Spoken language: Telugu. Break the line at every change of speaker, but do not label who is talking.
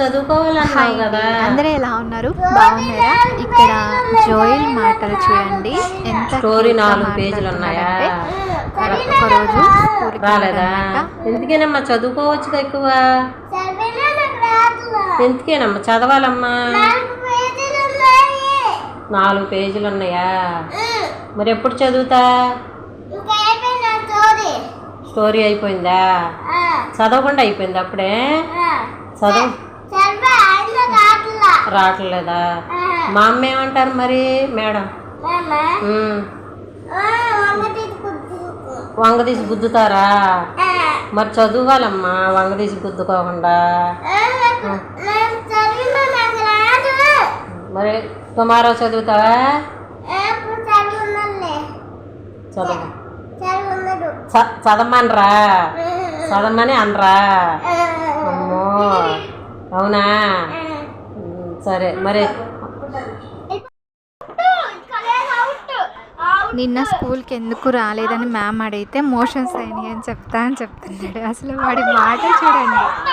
చదువుకోవాలన్నావు కదా.
అందరూ ఎలా ఉన్నారు? బాగున్నారా? ఇక్కడ జోయిల్ మాటలు చూడండి. ఎంత
స్టోరీ నాలుగు పేజీలు ఉన్నాయా
ఒకరోజు
రాలేదా. ఎందుకేనమ్మా? చదువుకోవచ్చు ఎక్కువ. ఎందుకేనమ్మా? చదవాలమ్మా.
నాలుగు పేజీలు ఉన్నాయి.
మరి ఎప్పుడు చదువుతా?
స్టోరీ
అయిపోయిందా? చదవకుండా అయిపోయింది అప్పుడే. చదవ. రావట్లేదా? మా అమ్మ ఏమంటారు మరి మేడం?
వంగ
తీసి గుద్దుతారా? మరి చదువుకోవాలమ్మా వంగ తీసి గుద్దుకోకుండా. మరి టుమారో చదువుతావా?
ఆ, ఇప్పుడు చదువున్నానులే.
చదువు
చదువున్నాడు.
చ- చదవమనరా?
ఉమ్.
చదవమని అనరా? అమ్మో. అవునా? సరే మరి.
నిన్న స్కూల్కి ఎందుకు రాలేదని మ్యామ్ అడిగితే మోషన్స్ అయినాయి అని చెప్తా అని చెప్తున్నాడు. అసలు వాడి మాట చూడండి.